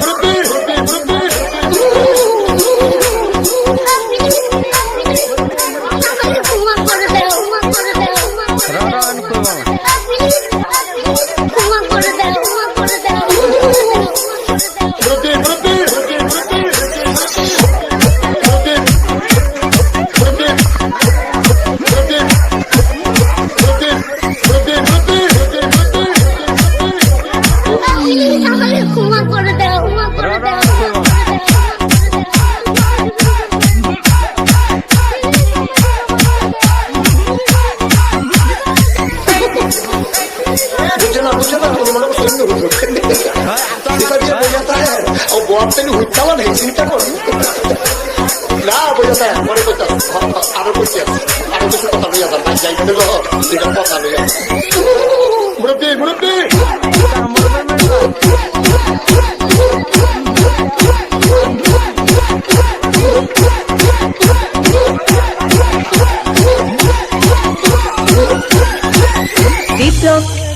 Brooklyn. বুঝে না কোনো মনে করছে এমনি হুজুর এটা দিয়ে বোঝা যায় ও বর তেলি হুইতালা নেই চিন্তা কর না বোঝা যায় মনে করতে আরও করছি আরও কিছু কথা যান যাই কথা লইয়া মুরব্বী মুরব্বী!